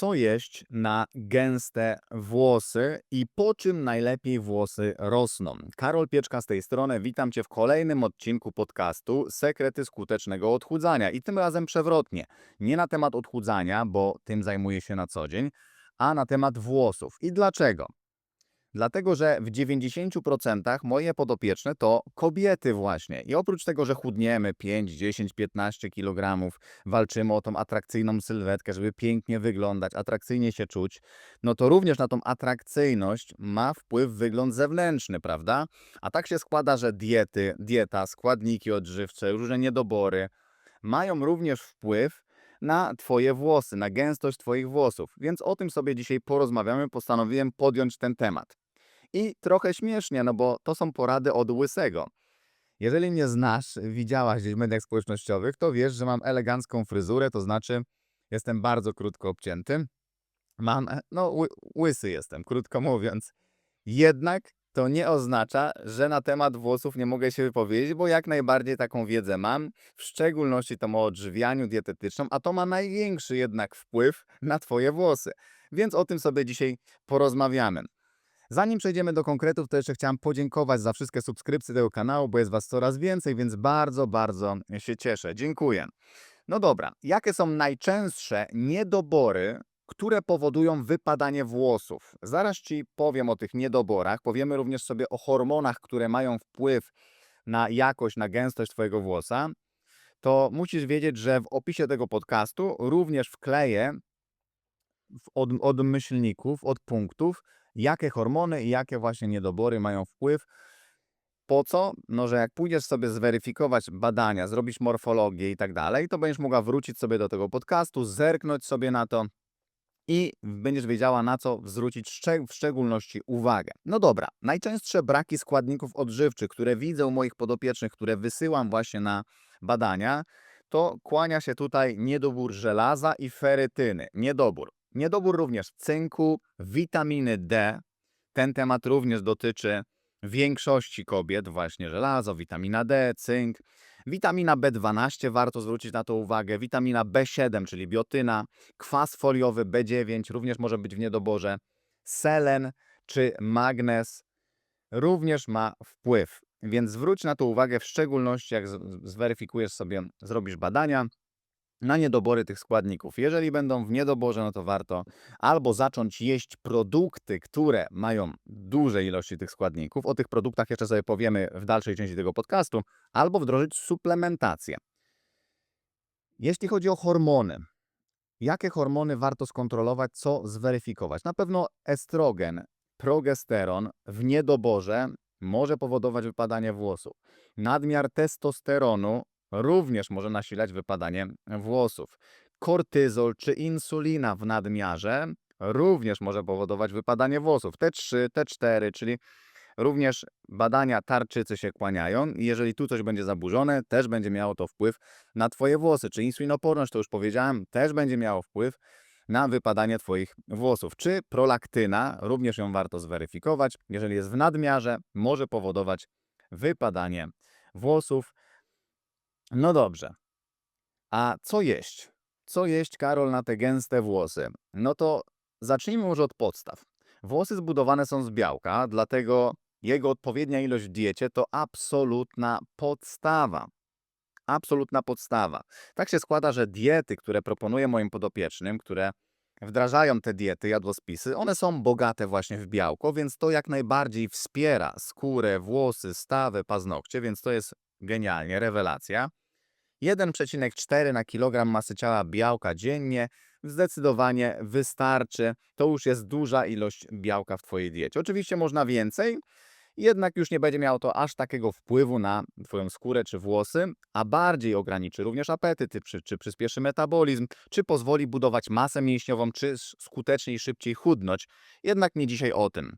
Co jeść na gęste włosy i po czym najlepiej włosy rosną? Karol Pieczka z tej strony. Witam Cię w kolejnym odcinku podcastu Sekrety skutecznego odchudzania. I tym razem przewrotnie. Nie na temat odchudzania, bo tym zajmuję się na co dzień, a na temat włosów. I dlaczego? Dlatego, że w 90% moje podopieczne to kobiety właśnie. I oprócz tego, że chudniemy 5, 10, 15 kg, walczymy o tą atrakcyjną sylwetkę, żeby pięknie wyglądać, atrakcyjnie się czuć, no to również na tą atrakcyjność ma wpływ wygląd zewnętrzny, prawda? A tak się składa, że diety, dieta, składniki odżywcze, różne niedobory mają również wpływ na Twoje włosy, na gęstość Twoich włosów. Więc o tym sobie dzisiaj porozmawiamy. Postanowiłem podjąć ten temat. I trochę śmiesznie, no bo to są porady od łysego. Jeżeli mnie znasz, widziałaś gdzieś w mediach społecznościowych, to wiesz, że mam elegancką fryzurę, to znaczy jestem bardzo krótko obcięty. Mam, e, no ły, łysy jestem, krótko mówiąc. Jednak to nie oznacza, że na temat włosów nie mogę się wypowiedzieć, bo jak najbardziej taką wiedzę mam, w szczególności tą o odżywianiu dietetycznym, a to ma największy jednak wpływ na Twoje włosy. Więc o tym sobie dzisiaj porozmawiamy. Zanim przejdziemy do konkretów, to jeszcze chciałem podziękować za wszystkie subskrypcje tego kanału, bo jest Was coraz więcej, więc bardzo, bardzo się cieszę. Dziękuję. No dobra, jakie są najczęstsze niedobory, które powodują wypadanie włosów? Zaraz Ci powiem o tych niedoborach. Powiemy również sobie o hormonach, które mają wpływ na jakość, na gęstość Twojego włosa. To musisz wiedzieć, że w opisie tego podcastu również wkleję od, od myślników, od punktów, jakie hormony i jakie właśnie niedobory mają wpływ. Po co? No, że jak pójdziesz sobie zweryfikować badania, zrobisz morfologię i tak dalej, to będziesz mogła wrócić sobie do tego podcastu, zerknąć sobie na to i będziesz wiedziała, na co zwrócić w szczególności uwagę. No dobra, najczęstsze braki składników odżywczych, które widzę moich podopiecznych, które wysyłam właśnie na badania, to kłania się tutaj niedobór żelaza i ferytyny. Niedobór. Niedobór również cynku, witaminy D. Ten temat również dotyczy większości kobiet, właśnie żelazo, witamina D, cynk. Witamina B12, warto zwrócić na to uwagę. Witamina B7, czyli biotyna, kwas foliowy B9 również może być w niedoborze. Selen czy magnez również ma wpływ. Więc zwróć na to uwagę, w szczególności jak zweryfikujesz sobie, zrobisz badania na niedobory tych składników. Jeżeli będą w niedoborze, no to warto albo zacząć jeść produkty, które mają duże ilości tych składników. O tych produktach jeszcze sobie powiemy w dalszej części tego podcastu, albo wdrożyć suplementację. Jeśli chodzi o hormony, jakie hormony warto skontrolować, co zweryfikować? Na pewno estrogen, progesteron w niedoborze może powodować wypadanie włosów. Nadmiar testosteronu również może nasilać wypadanie włosów. Kortyzol czy insulina w nadmiarze również może powodować wypadanie włosów. T3, T4, czyli również badania tarczycy się kłaniają i jeżeli tu coś będzie zaburzone, też będzie miało to wpływ na Twoje włosy. Czy insulinoporność, to już powiedziałem, też będzie miało wpływ na wypadanie Twoich włosów. Czy prolaktyna, również ją warto zweryfikować. Jeżeli jest w nadmiarze, może powodować wypadanie włosów. No dobrze. A co jeść? Co jeść, Karol, na te gęste włosy? No to zacznijmy może od podstaw. Włosy zbudowane są z białka, dlatego jego odpowiednia ilość w diecie to absolutna podstawa. Absolutna podstawa. Tak się składa, że diety, które proponuję moim podopiecznym, które wdrażają te diety, jadłospisy, one są bogate właśnie w białko, więc to jak najbardziej wspiera skórę, włosy, stawy, paznokcie, więc to jest genialnie, rewelacja. 1,4 na kilogram masy ciała białka dziennie zdecydowanie wystarczy. To już jest duża ilość białka w Twojej diecie. Oczywiście można więcej, jednak już nie będzie miało to aż takiego wpływu na Twoją skórę czy włosy, a bardziej ograniczy również apetyt, czy, czy przyspieszy metabolizm, czy pozwoli budować masę mięśniową, czy s- skuteczniej, szybciej chudnąć. Jednak nie dzisiaj o tym.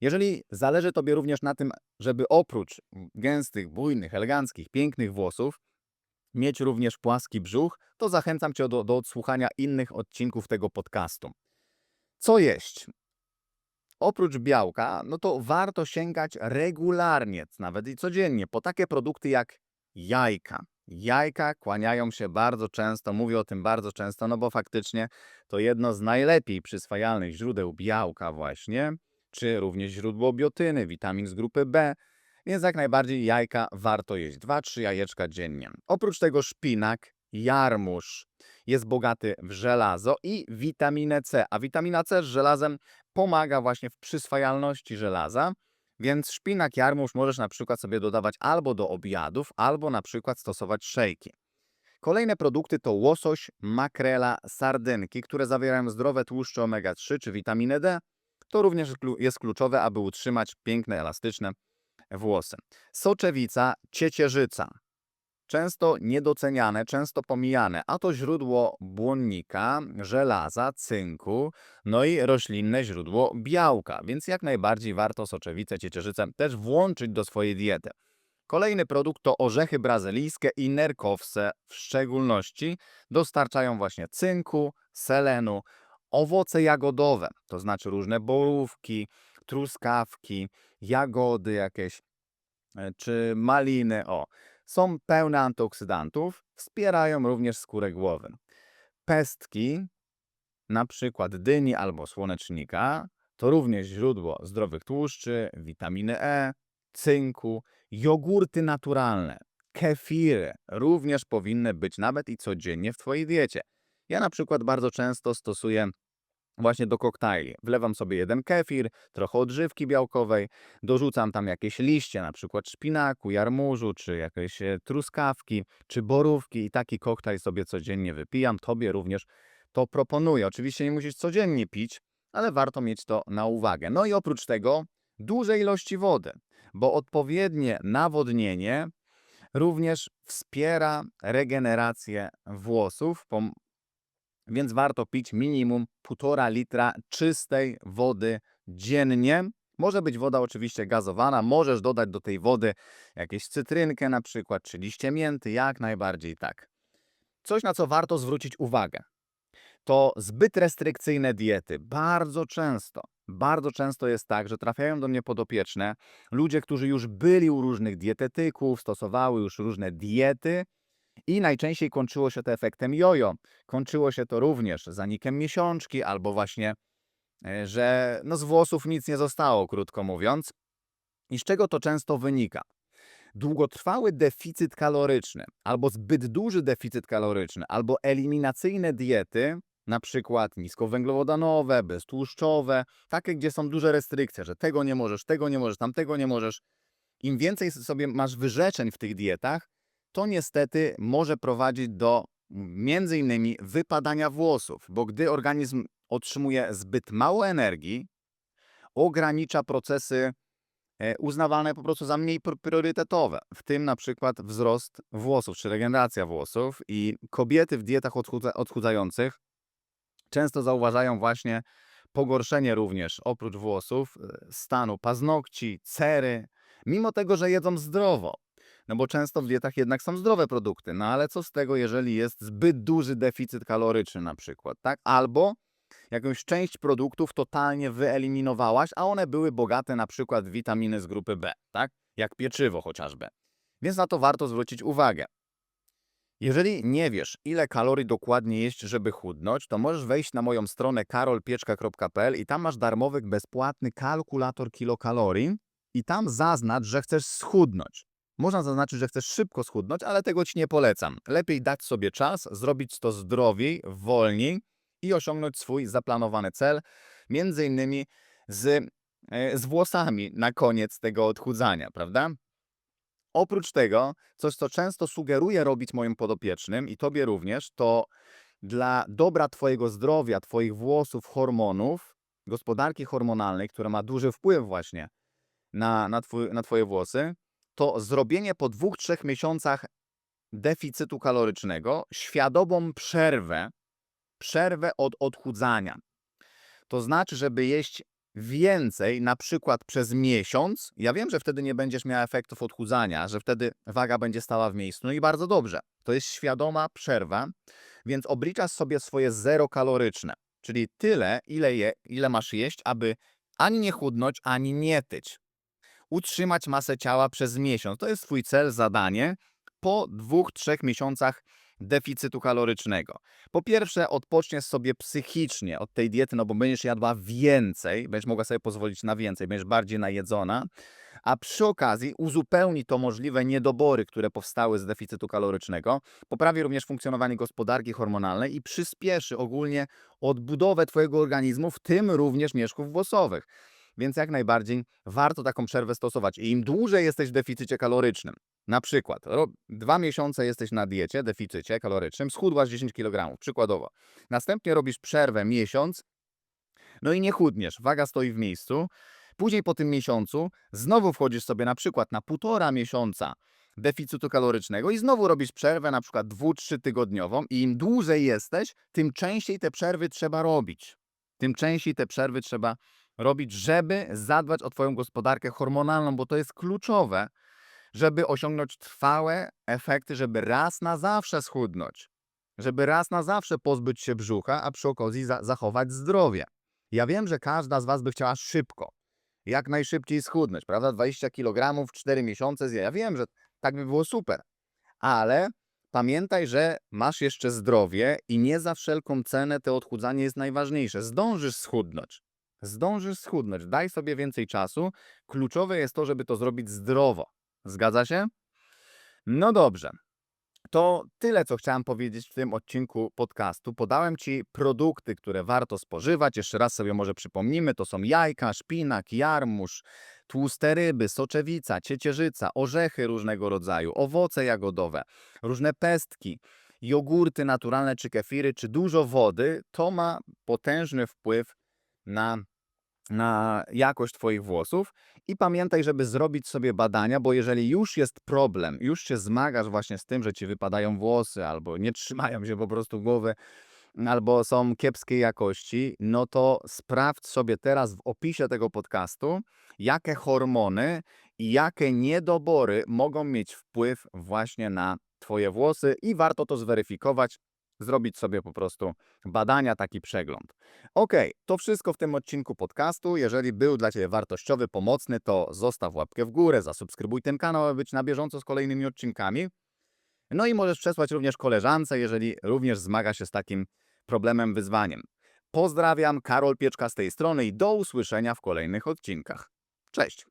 Jeżeli zależy Tobie również na tym, żeby oprócz gęstych, bujnych, eleganckich, pięknych włosów, mieć również płaski brzuch, to zachęcam Cię do, do odsłuchania innych odcinków tego podcastu. Co jeść? Oprócz białka, no to warto sięgać regularnie, nawet i codziennie, po takie produkty jak jajka. Jajka kłaniają się bardzo często, mówię o tym bardzo często, no bo faktycznie to jedno z najlepiej przyswajalnych źródeł białka właśnie, czy również źródło biotyny, witamin z grupy B, więc jak najbardziej jajka warto jeść 2-3 jajeczka dziennie. Oprócz tego szpinak, jarmuż jest bogaty w żelazo i witaminę C, a witamina C z żelazem pomaga właśnie w przyswajalności żelaza, więc szpinak, jarmuż możesz na przykład sobie dodawać albo do obiadów, albo na przykład stosować szejki. Kolejne produkty to łosoś, makrela, sardynki, które zawierają zdrowe tłuszcze omega-3 czy witaminę D. To również jest kluczowe, aby utrzymać piękne, elastyczne włosy. Soczewica, ciecierzyca. Często niedoceniane, często pomijane, a to źródło błonnika, żelaza, cynku, no i roślinne źródło białka, więc jak najbardziej warto soczewicę, ciecierzycę też włączyć do swojej diety. Kolejny produkt to orzechy brazylijskie i nerkowce w szczególności dostarczają właśnie cynku, selenu, owoce jagodowe, to znaczy różne borówki, truskawki, jagody jakieś, e, czy maliny, o, są pełne antyoksydantów, wspierają również skórę głowy. Pestki, na przykład dyni albo słonecznika, to również źródło zdrowych tłuszczy, witaminy E, cynku, jogurty naturalne, kefiry również powinny być nawet i codziennie w Twojej diecie. Ja na przykład bardzo często stosuję właśnie do koktajli. Wlewam sobie jeden kefir, trochę odżywki białkowej, dorzucam tam jakieś liście, na przykład szpinaku, jarmużu, czy jakieś e, truskawki, czy borówki i taki koktajl sobie codziennie wypijam. Tobie również to proponuję. Oczywiście nie musisz codziennie pić, ale warto mieć to na uwagę. No i oprócz tego duże ilości wody, bo odpowiednie nawodnienie również wspiera regenerację włosów, więc warto pić minimum 1,5 litra czystej wody dziennie. Może być woda oczywiście gazowana, możesz dodać do tej wody jakieś cytrynkę na przykład, czy liście mięty, jak najbardziej tak. Coś, na co warto zwrócić uwagę, to zbyt restrykcyjne diety. Bardzo często, bardzo często jest tak, że trafiają do mnie podopieczne ludzie, którzy już byli u różnych dietetyków, stosowały już różne diety i najczęściej kończyło się to efektem jojo. Kończyło się to również zanikiem miesiączki albo właśnie, e, że no z włosów nic nie zostało, krótko mówiąc. I z czego to często wynika? Długotrwały deficyt kaloryczny, albo zbyt duży deficyt kaloryczny, albo eliminacyjne diety, na przykład niskowęglowodanowe, beztłuszczowe, takie, gdzie są duże restrykcje, że tego nie możesz, tego nie możesz, tamtego nie możesz. Im więcej sobie masz wyrzeczeń w tych dietach, to niestety może prowadzić do między innymi wypadania włosów, bo gdy organizm otrzymuje zbyt mało energii, ogranicza procesy e, uznawane po prostu za mniej pr- priorytetowe, w tym na przykład wzrost włosów czy regeneracja włosów i kobiety w dietach odchudza- odchudzających często zauważają właśnie pogorszenie również oprócz włosów e, stanu paznokci, cery, mimo tego, że jedzą zdrowo. No bo często w dietach jednak są zdrowe produkty, no ale co z tego, jeżeli jest zbyt duży deficyt kaloryczny na przykład, tak? Albo jakąś część produktów totalnie wyeliminowałaś, a one były bogate na przykład w witaminy z grupy B, tak? Jak pieczywo chociażby. Więc na to warto zwrócić uwagę. Jeżeli nie wiesz, ile kalorii dokładnie jeść, żeby chudnąć, to możesz wejść na moją stronę karolpieczka.pl i tam masz darmowy, bezpłatny kalkulator kilokalorii i tam zaznacz, że chcesz schudnąć. Można zaznaczyć, że chcesz szybko schudnąć, ale tego ci nie polecam. Lepiej dać sobie czas, zrobić to zdrowiej, wolniej i osiągnąć swój zaplanowany cel, między innymi z, e, z włosami na koniec tego odchudzania, prawda? Oprócz tego, coś co często sugeruję robić moim podopiecznym i tobie również, to dla dobra twojego zdrowia, twoich włosów, hormonów, gospodarki hormonalnej, która ma duży wpływ właśnie na, na, twój, na twoje włosy, to zrobienie po dwóch, trzech miesiącach deficytu kalorycznego świadomą przerwę, przerwę od odchudzania. To znaczy, żeby jeść więcej, na przykład przez miesiąc. Ja wiem, że wtedy nie będziesz miał efektów odchudzania, że wtedy waga będzie stała w miejscu. No i bardzo dobrze. To jest świadoma przerwa, więc obliczasz sobie swoje zero kaloryczne, czyli tyle, ile, je, ile masz jeść, aby ani nie chudnąć, ani nie tyć utrzymać masę ciała przez miesiąc. To jest Twój cel, zadanie po dwóch, trzech miesiącach deficytu kalorycznego. Po pierwsze, odpoczniesz sobie psychicznie od tej diety, no bo będziesz jadła więcej, będziesz mogła sobie pozwolić na więcej, będziesz bardziej najedzona, a przy okazji uzupełni to możliwe niedobory, które powstały z deficytu kalorycznego, poprawi również funkcjonowanie gospodarki hormonalnej i przyspieszy ogólnie odbudowę Twojego organizmu, w tym również mieszków włosowych. Więc jak najbardziej warto taką przerwę stosować. I im dłużej jesteś w deficycie kalorycznym, na przykład dwa miesiące jesteś na diecie, deficycie kalorycznym, schudłaś 10 kg, przykładowo. Następnie robisz przerwę miesiąc, no i nie chudniesz, waga stoi w miejscu. Później po tym miesiącu znowu wchodzisz sobie na przykład na półtora miesiąca deficytu kalorycznego i znowu robisz przerwę na przykład dwu, trzy tygodniową i im dłużej jesteś, tym częściej te przerwy trzeba robić. Tym częściej te przerwy trzeba robić, żeby zadbać o Twoją gospodarkę hormonalną, bo to jest kluczowe, żeby osiągnąć trwałe efekty, żeby raz na zawsze schudnąć, żeby raz na zawsze pozbyć się brzucha, a przy okazji za zachować zdrowie. Ja wiem, że każda z Was by chciała szybko, jak najszybciej schudnąć, prawda? 20 kg w 4 miesiące zje. Ja wiem, że tak by było super, ale pamiętaj, że masz jeszcze zdrowie i nie za wszelką cenę to odchudzanie jest najważniejsze. Zdążysz schudnąć. Zdążysz schudnąć. Daj sobie więcej czasu. Kluczowe jest to, żeby to zrobić zdrowo. Zgadza się? No dobrze. To tyle, co chciałem powiedzieć w tym odcinku podcastu. Podałem Ci produkty, które warto spożywać. Jeszcze raz sobie może przypomnimy. To są jajka, szpinak, jarmuż, tłuste ryby, soczewica, ciecierzyca, orzechy różnego rodzaju, owoce jagodowe, różne pestki, jogurty naturalne czy kefiry, czy dużo wody. To ma potężny wpływ na, na jakość Twoich włosów. I pamiętaj, żeby zrobić sobie badania, bo jeżeli już jest problem, już się zmagasz właśnie z tym, że ci wypadają włosy, albo nie trzymają się po prostu głowy, albo są kiepskiej jakości, no to sprawdź sobie teraz w opisie tego podcastu, jakie hormony i jakie niedobory mogą mieć wpływ właśnie na Twoje włosy i warto to zweryfikować, zrobić sobie po prostu badania, taki przegląd. Ok, to wszystko w tym odcinku podcastu. Jeżeli był dla Ciebie wartościowy, pomocny, to zostaw łapkę w górę, zasubskrybuj ten kanał, aby być na bieżąco z kolejnymi odcinkami. No i możesz przesłać również koleżance, jeżeli również zmaga się z takim problemem, wyzwaniem. Pozdrawiam, Karol Pieczka z tej strony i do usłyszenia w kolejnych odcinkach. Cześć!